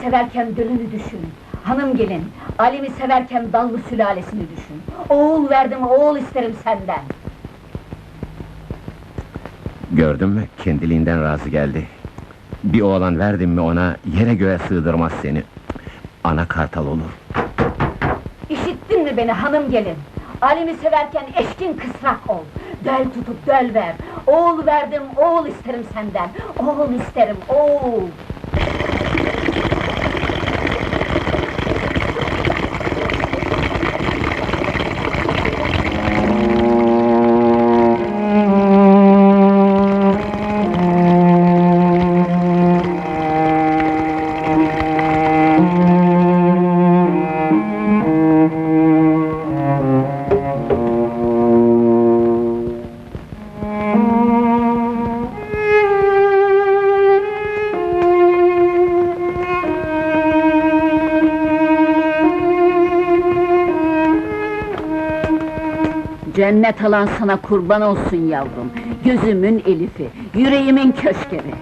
Severken dölünü düşün. Hanım gelin, Alim'i severken dallı sülalesini düşün. Oğul verdim, oğul isterim senden. Gördün mü? Kendiliğinden razı geldi. Bir oğlan verdim mi ona, yere göğe sığdırmaz seni. Ana kartal olur. İşittin mi beni hanım gelin? Alim'i severken eşkin kısrak ol. Döl tutup döl ver. Oğul verdim, oğul isterim senden. Oğul isterim, oğul. Cennet alan sana kurban olsun yavrum. Gözümün elifi, yüreğimin köşkeri.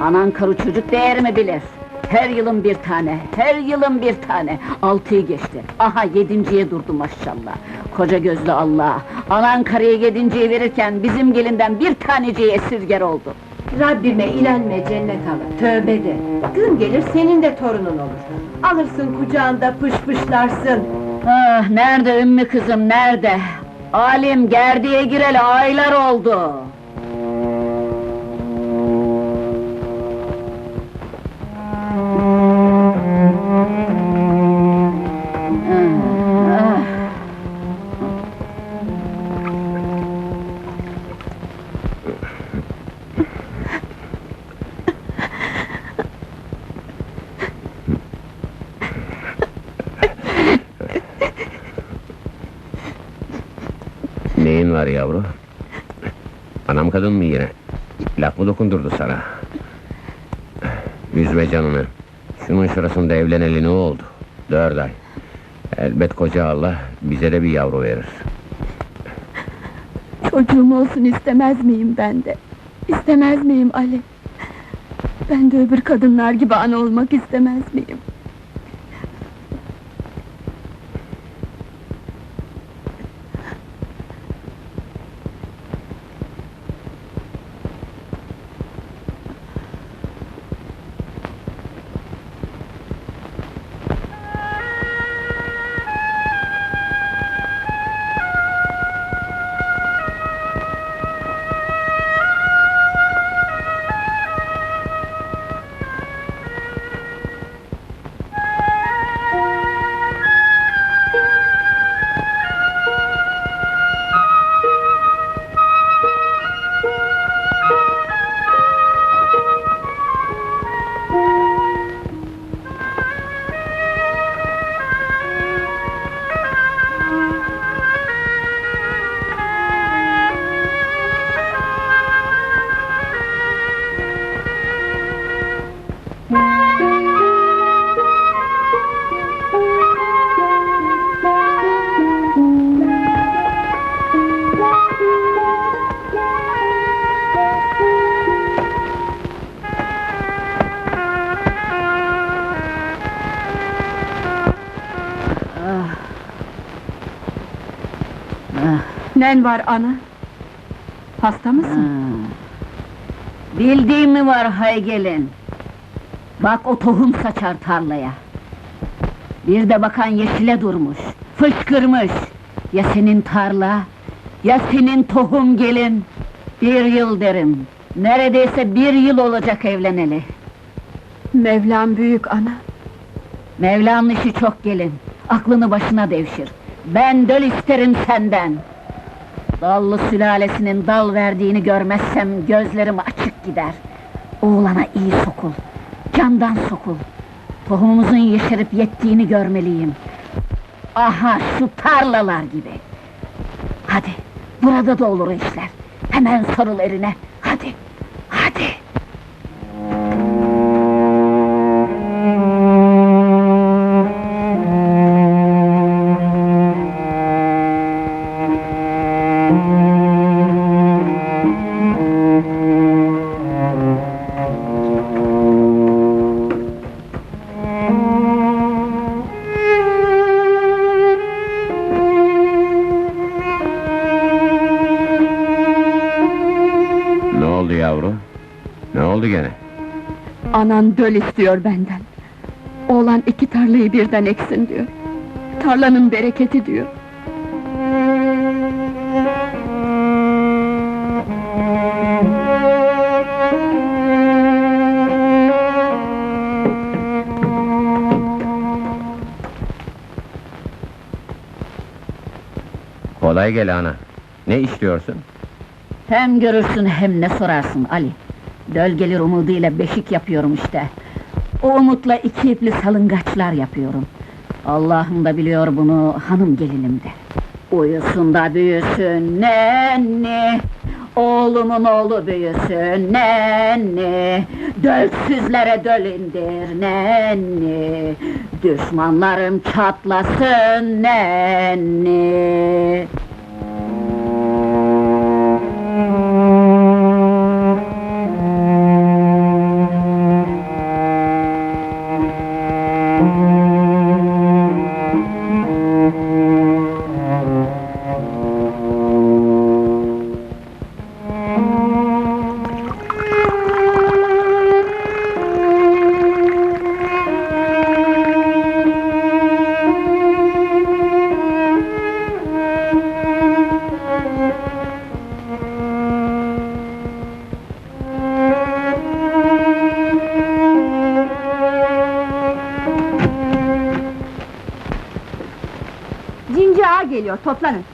Anan karı çocuk değerimi bilir. Her yılın bir tane, her yılın bir tane. Altıyı geçti. Aha yedinciye durdu maşallah. Koca gözlü Allah. Anan karıya yedinciyi verirken bizim gelinden bir taneciği esirger oldu. Rabbime ilenme cennet ala, tövbe de. Gün gelir senin de torunun olur. Alırsın kucağında pış pışlarsın. Ah, nerede ümmü kızım, nerede? Alim gerdiğe gireli aylar oldu. Var yavru? Anam kadın mı yine? Laf mı dokundurdu sana? Üzme canını. Şunun şurasında evleneli ne oldu? Dört ay. Elbet koca Allah bize de bir yavru verir. Çocuğum olsun istemez miyim ben de? İstemez miyim Ali? Ben de öbür kadınlar gibi ana olmak istemez miyim? Nen var ana? Hasta mısın? Bildiğim mi var hay gelin? Bak o tohum saçar tarlaya. Bir de bakan yeşile durmuş, fışkırmış. Ya senin tarla, ya senin tohum gelin. Bir yıl derim, neredeyse bir yıl olacak evleneli. Mevlam büyük ana. Mevla'nın işi çok gelin, aklını başına devşir. Ben döl isterim senden. Dallı sülalesinin dal verdiğini görmezsem gözlerim açık gider. Oğlana iyi sokul, candan sokul. Tohumumuzun yeşerip yettiğini görmeliyim. Aha şu tarlalar gibi. Hadi, burada da olur işler. Hemen sarıl eline, Anan döl istiyor benden. Oğlan iki tarlayı birden eksin diyor. Tarlanın bereketi diyor. Kolay gel ana. Ne istiyorsun? Hem görürsün hem ne sorarsın Ali. Döl gelir umuduyla beşik yapıyorum işte. O umutla iki ipli salıngaçlar yapıyorum. Allah'ım da biliyor bunu, hanım gelinim de. Uyusun da büyüsün nenni, oğlumun oğlu büyüsün nenni, dölsüzlere döl indir nenni, düşmanlarım çatlasın nenni. Geliyor, toplanın.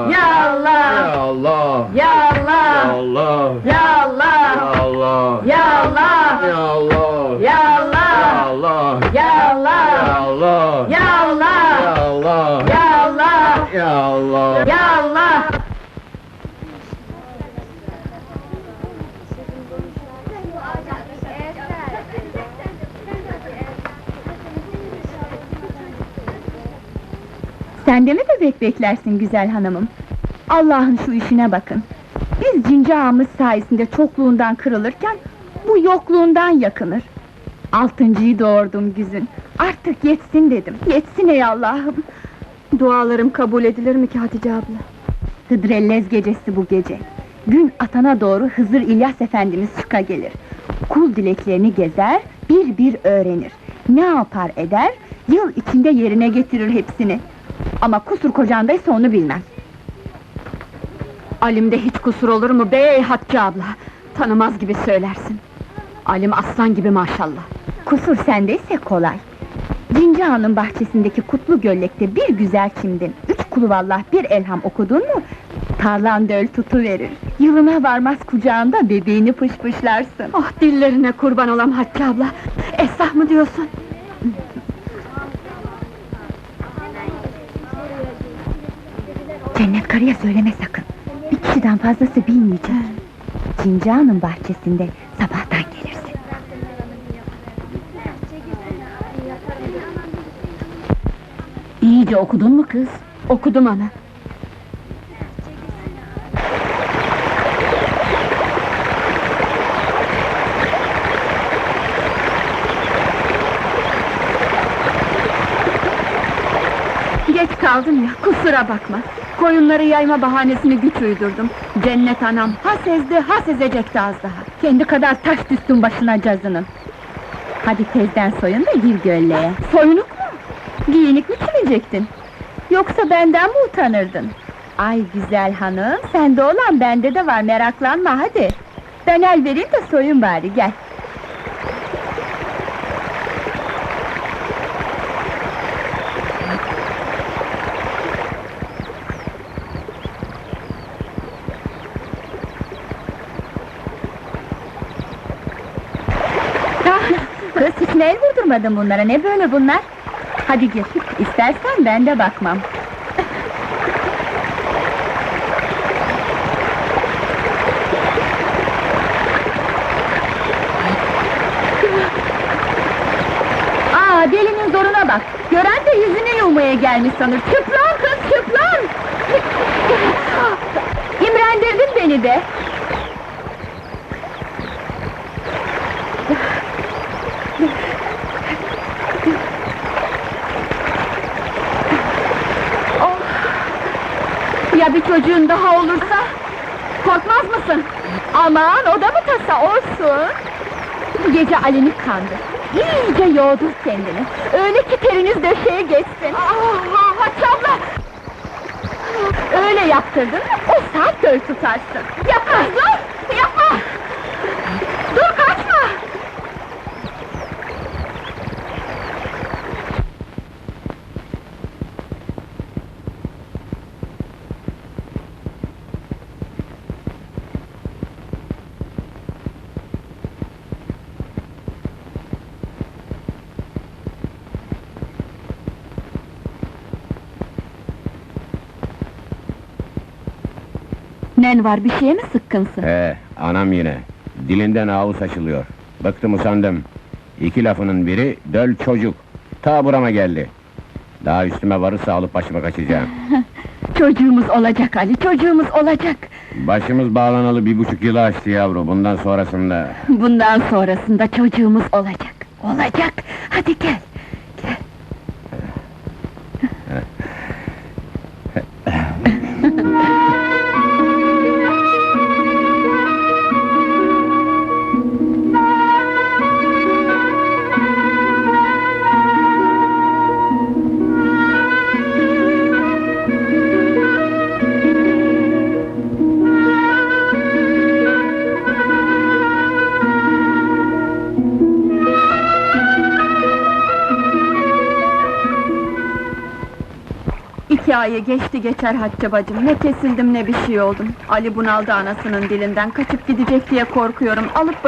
Sen de mi bebek beklersin güzel hanımım? Allah'ın şu işine bakın. Biz cinci ağamız sayesinde çokluğundan kırılırken... ...bu yokluğundan yakınır. Altıncıyı doğurdum güzün. Artık yetsin dedim. Yetsin ey Allah'ım. Dualarım kabul edilir mi ki Hatice abla? Hıdrellez gecesi bu gece. Gün atana doğru Hızır İlyas Efendimiz çıka gelir. Kul dileklerini gezer, bir bir öğrenir. Ne yapar eder, yıl içinde yerine getirir hepsini. Ama kusur kocandaysa onu bilmem. Alim'de hiç kusur olur mu bey Hatice abla? Tanımaz gibi söylersin. Alim aslan gibi maşallah. Kusur sendeyse kolay. Cinci Ağa'nın bahçesindeki kutlu göllekte bir güzel çimdin, üç kuluvallah bir elham okudun mu, tarlan döl tutuverir. Yılına varmaz kucağında bebeğini pışpışlarsın. Oh dillerine kurban olam Hatice abla, esah mı diyorsun? Cennet karıya söyleme sakın. Bir kişiden fazlası bilmeyecek. Ağa'nın bahçesinde sabahtan gelirsin. İyice okudun mu kız? Okudum ana. Geç kaldım ya, kusura bakma. Koyunları yayma bahanesini güç uydurdum. Cennet anam, ha sezdi, ha sezecekti az daha. Kendi kadar taş düştün başına cazının. Hadi tezden soyun da gir gölleye. Soyunuk mu? Giyinik mi çilecektin? Yoksa benden mi utanırdın? Ay güzel hanım, sende olan bende de var, meraklanma hadi. Ben el vereyim de soyun bari, gel. Kız hiç mi el vurdurmadın bunlara, ne böyle bunlar? Hadi gir, istersen ben de bakmam. Aa, delinin zoruna bak! Gören de yüzünü yumaya gelmiş sanır. Çıplan kız, çıplan! İmrendirdin beni de! Bir çocuğun daha olursa? Korkmaz mısın? Aman, o da mı tasa olsun? Bu gece Ali'ni kandır. İyice yoğdur kendini. Öyle ki teriniz döşeye geçsin. Ah, Hatice abla! Öyle yaptırdın mı, o saat göl tutarsın. Yapma! Dur, Nen var, bir şeye mi sıkkınsın? He, anam yine. Dilinden ağız açılıyor. Bıktım usandım. İki lafının biri, döl çocuk. Ta burama geldi. Daha üstüme varırsa alıp başıma kaçacağım. Çocuğumuz olacak Ali, çocuğumuz olacak. Başımız bağlanalı bir buçuk yılı açtı yavru. Bundan sonrasında... Bundan sonrasında çocuğumuz olacak. Olacak. Hadi gel. İki ayı geçti geçer Hatice bacım. Ne kesildim ne bir şey oldum. Ali bunaldı anasının dilinden. Kaçıp gidecek diye korkuyorum. Alıp